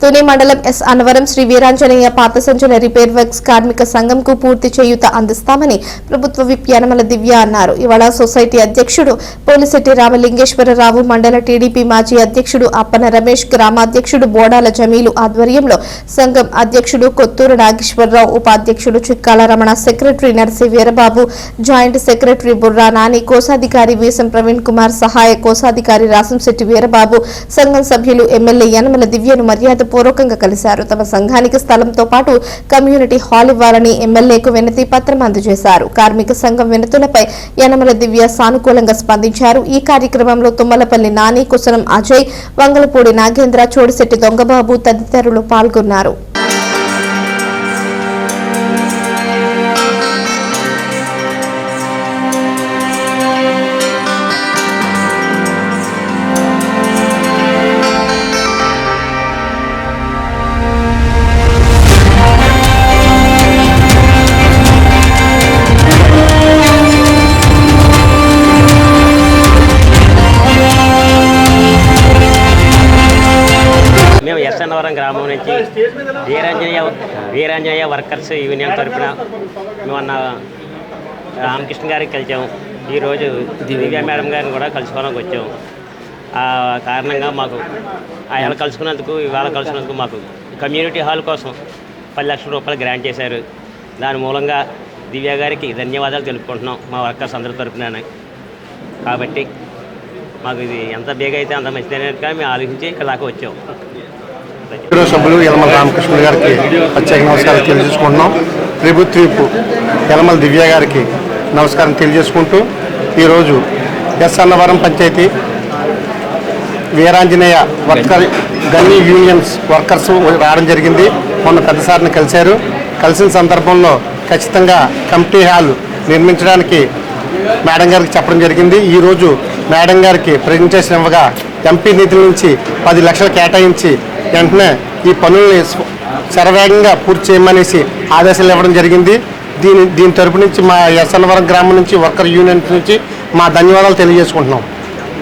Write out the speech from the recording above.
Tuni మండలం S Anavaram Shri Veeranjaneya పాత సంచల repair works కార్మిక సంఘంకు పూర్తి చేయూత అందిస్తామని ప్రభుత్వ విప్ యనమల దివ్య అన్నారు. ఇవాళ సొసైటీ అధ్యక్షుడు పోలిశెట్టి రామలింగేశ్వరరావు మండల టీడీపీ మాజీ అధ్యక్షుడు అప్పన రమేష్ గ్రామాధ్యక్షుడు బోడాల జమీలు ఆధ్వర్యంలో సంఘం అధ్యక్షుడు కొత్తూరు నాగేశ్వరరావు ఉపాధ్యక్షుడు Chikkala Ramana secretary Narsi Veerababu joint secretary Burra Nani కోశాధికారి వీసం ప్రవీణ్ కుమార్ సహాయ కోశాధికారి రాసంశెట్టి వీరబాబు సంఘం సభ్యులు ఎమ్మెల్యే యనమల దివ్యను మర్యాద పూర్వకంగా కలిశారు. తమ సంఘానికి స్థలంతో పాటు కమ్యూనిటీ హాల్ ఇవ్వాలని ఎమ్మెల్యేకు వినతి పత్రం అందజేశారు. కార్మిక సంఘం వినతులపై యనమల దివ్య సానుకూలంగా స్పందించారు. ఈ కార్యక్రమంలో తుమ్మలపల్లి నాని కుసనం అజయ్ వంగలపూడి నాగేంద్ర చోడిశెట్టి దొంగబాబు తదితరులు పాల్గొన్నారు. మేము గ్రామం నుంచి వీరాంజనేయ వీరాంజనేయ వర్కర్స్ యూనియన్ తరపున మొన్న రామకృష్ణ గారికి కలిసాము ఈరోజు దివ్య మేడం గారిని కూడా కలుసుకోవడానికి వచ్చాము. ఆ కారణంగా మాకు ఆయన కలుసుకున్నందుకు ఇవాళ కలుసుకున్నందుకు మాకు కమ్యూనిటీ హాల్ కోసం పది లక్షల రూపాయలు గ్రాంట్ చేశారు. దాని మూలంగా దివ్య గారికి ధన్యవాదాలు తెలుపుకుంటున్నాం మా వర్కర్స్ అందరి తరపున కాబట్టి మాకు ఇది ఎంత బేగైతే అంత అంత కానీ మేము ఆలోచించి ఇక్కడ దాకా వచ్చాం. బ్యూరో సభ్యులు యలమల రామకృష్ణుడు గారికి ప్రత్యేక నమస్కారం తెలియజేసుకుంటున్నాం. ప్రభుత్వీపు యలమల దివ్య గారికి నమస్కారం తెలియజేసుకుంటూ ఈరోజు S Annavaram panchayat Veeranjaneya worker gunny unions workers రావడం జరిగింది. మొన్న పెద్దసారిని కలిశారు. కలిసిన సందర్భంలో ఖచ్చితంగా కమిటీ హాల్ నిర్మించడానికి మేడం గారికి చెప్పడం జరిగింది. ఈరోజు మేడం గారికి ప్రజెంటేషన్ ఇవ్వగా ఎంపీ నిధుల నుంచి పది లక్షలు కేటాయించి వెంటనే ఈ పనుల్ని శరవేగంగా పూర్తి చేయమనేసి ఆదేశాలు ఇవ్వడం జరిగింది. దీని దీని తరపు నుంచి మా ఎస్ఎల్వరం గ్రామం నుంచి వర్కర్ యూనియన్ నుంచి మా ధన్యవాదాలు తెలియజేసుకుంటున్నాం.